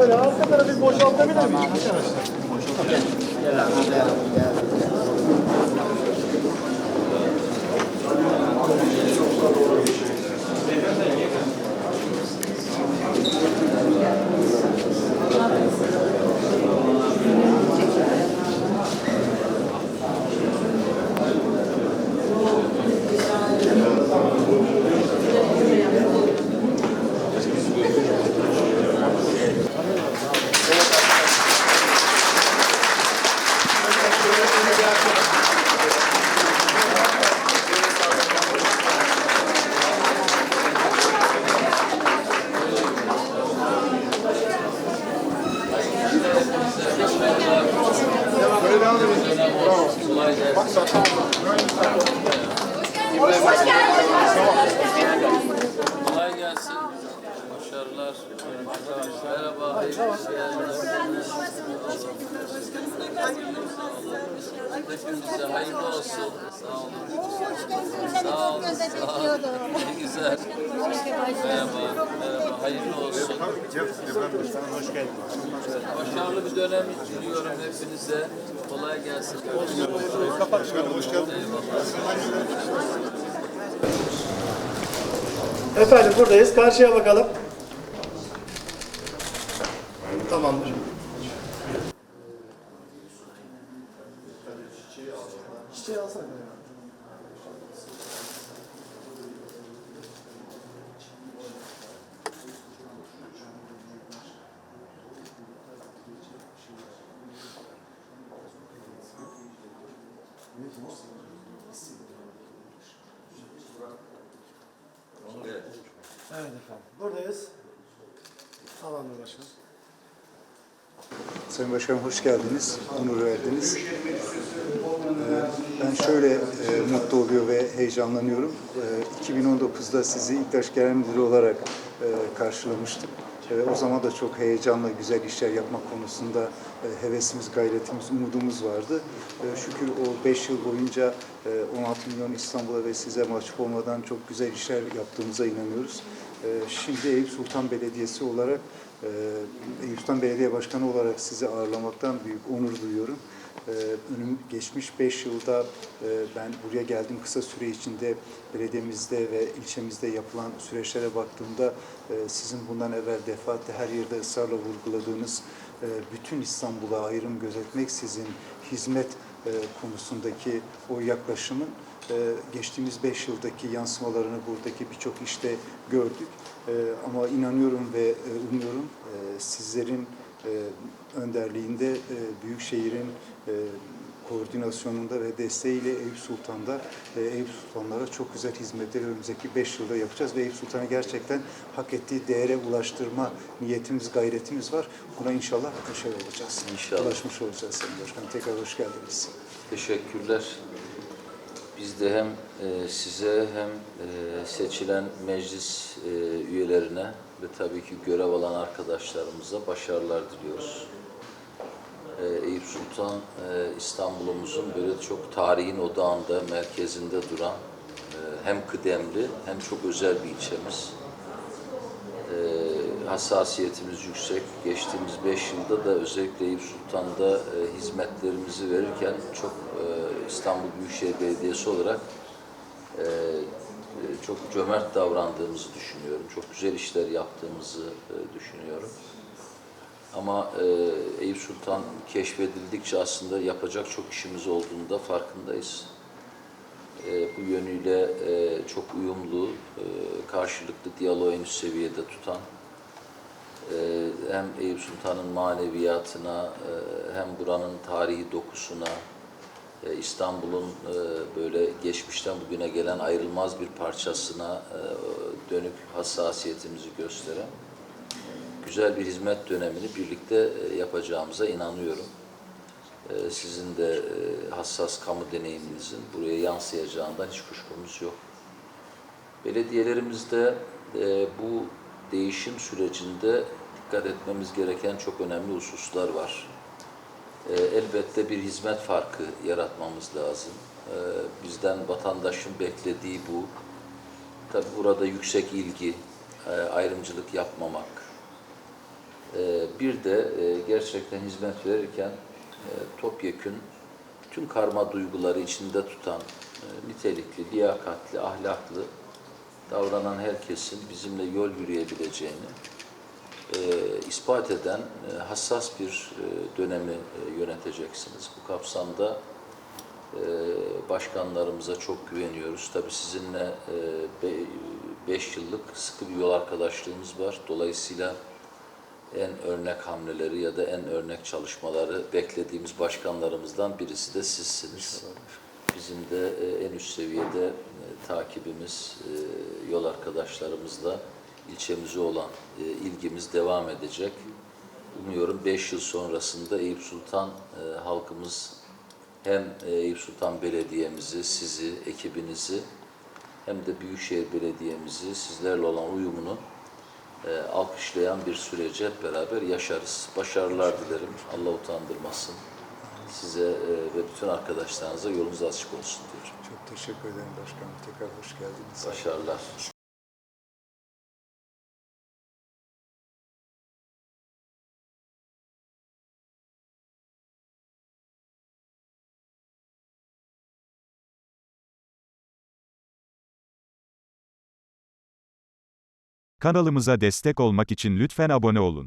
Şöyle arka tarafı boşaltabilir miyim? Kolay Hepinize hayırlı olsun. Sağ olun. Sağ olun. Sağ olun. Ne güzel. Merhaba. Merhaba. Hayırlı olsun. Hoş geldin. Başarılı bir dönem diliyorum hepinize. Kolay gelsin. Kapat hoş geldin. Efendim buradayız. Karşıya bakalım. Tamamdır. Çiçeği alsana. Evet efendim. Buradayız. Tamamdır başkanım. Sayın Başkanım hoş geldiniz, onur verdiniz. Ee, Ben şöyle e, mutlu oluyor ve heyecanlanıyorum. Ee, 2019'da sizi İktaş Genel Müdürü olarak e, karşılamıştık. E, O zaman da çok heyecanla güzel işler yapmak konusunda e, hevesimiz, gayretimiz, umudumuz vardı. Şükür o 5 yıl boyunca e, 16 milyon İstanbul'a ve size mahcup olmadan çok güzel işler yaptığımıza inanıyoruz. E, Şimdi Eyüp Sultan Belediyesi olarak ee, Eyüp Sultan Belediye Başkanı olarak sizi ağırlamaktan büyük onur duyuyorum. Ee, Önüm geçmiş 5 yılda e, ben buraya geldiğim kısa süre içinde belediyemizde ve ilçemizde yapılan süreçlere baktığımda e, sizin bundan evvel defaatle her yerde ısrarla vurguladığınız e, bütün İstanbul'a ayrım gözetmeksizin hizmet e, konusundaki o yaklaşımın e, geçtiğimiz 5 yıldaki yansımalarını buradaki birçok işte gördük. E, Ama inanıyorum ve e, umuyorum e, sizlerin e, önderliğinde e, Büyükşehir'in e, koordinasyonunda ve desteğiyle Eyüp Sultan'da e, Eyüp Sultanlara çok güzel hizmetleri önümüzdeki 5 yılda yapacağız ve Eyüp Sultan'ı gerçekten hak ettiği değere ulaştırma niyetimiz, gayretimiz var. Buna inşallah başarılı olacağız. İnşallah. Ulaşmış olacağız Sayın Başkanım. Tekrar hoş geldiniz. Teşekkürler. Biz de hem e, size hem e, seçilen meclis e, üyelerine ve tabii ki görev alan arkadaşlarımıza başarılar diliyoruz. Eyüp Sultan e, İstanbul'umuzun böyle çok tarihin odağında, merkezinde duran hem kıdemli hem çok özel bir ilçemiz. Hassasiyetimiz yüksek. Geçtiğimiz beş yılda da özellikle Eyüp Sultan'da e, hizmetlerimizi verirken çok e, İstanbul Büyükşehir Belediyesi olarak e, e, çok cömert davrandığımızı düşünüyorum. Çok güzel işler yaptığımızı e, düşünüyorum. Ama e, Eyüp Sultan keşfedildikçe aslında yapacak çok işimiz olduğunda farkındayız. E, bu yönüyle e, çok uyumlu, e, karşılıklı diyaloğu en üst seviyede tutan, hem Eyüp Sultan'ın maneviyatına, e, hem buranın tarihi dokusuna, e, İstanbul'un e, böyle geçmişten bugüne gelen ayrılmaz bir parçasına dönük hassasiyetimizi gösteren güzel bir hizmet dönemini birlikte yapacağımıza inanıyorum. Sizin de hassas kamu deneyiminizin buraya yansıyacağından hiç kuşkumuz yok. Belediyelerimizde bu değişim sürecinde dikkat etmemiz gereken çok önemli hususlar var. E, elbette bir hizmet farkı yaratmamız lazım. E, bizden vatandaşın beklediği bu. Tabi burada yüksek ilgi, e, ayrımcılık yapmamak. E, bir de e, gerçekten hizmet verirken e, topyekün bütün karma duyguları içinde tutan, e, nitelikli, liyakatli, ahlaklı davranan herkesin bizimle yol yürüyebileceğini e, ispat eden e, hassas bir e, dönemi e, yöneteceksiniz. Bu kapsamda e, başkanlarımıza çok güveniyoruz. Tabii sizinle 5 yıllık sıkı bir yol arkadaşlığımız var. Dolayısıyla en örnek hamleleri ya da en örnek çalışmaları beklediğimiz başkanlarımızdan birisi de sizsiniz. Bizim de e, en üst seviyede e, takibimiz, e, yol arkadaşlarımızla ilçemize olan ilgimiz devam edecek. Umuyorum 5 yıl sonrasında Eyüp Sultan halkımız hem Eyüp Sultan Belediye'mizi, sizi, ekibinizi hem de Büyükşehir Belediye'mizi sizlerle olan uyumunu e, alkışlayan bir süreci hep beraber yaşarız. Başarılar dilerim. Allah utandırmasın. Size e, ve bütün arkadaşlarınıza yolunuz açık olsun diyorum. Çok teşekkür ederim başkanım. Tekrar hoş geldiniz. Başarılar. Kanalımıza destek olmak için lütfen abone olun.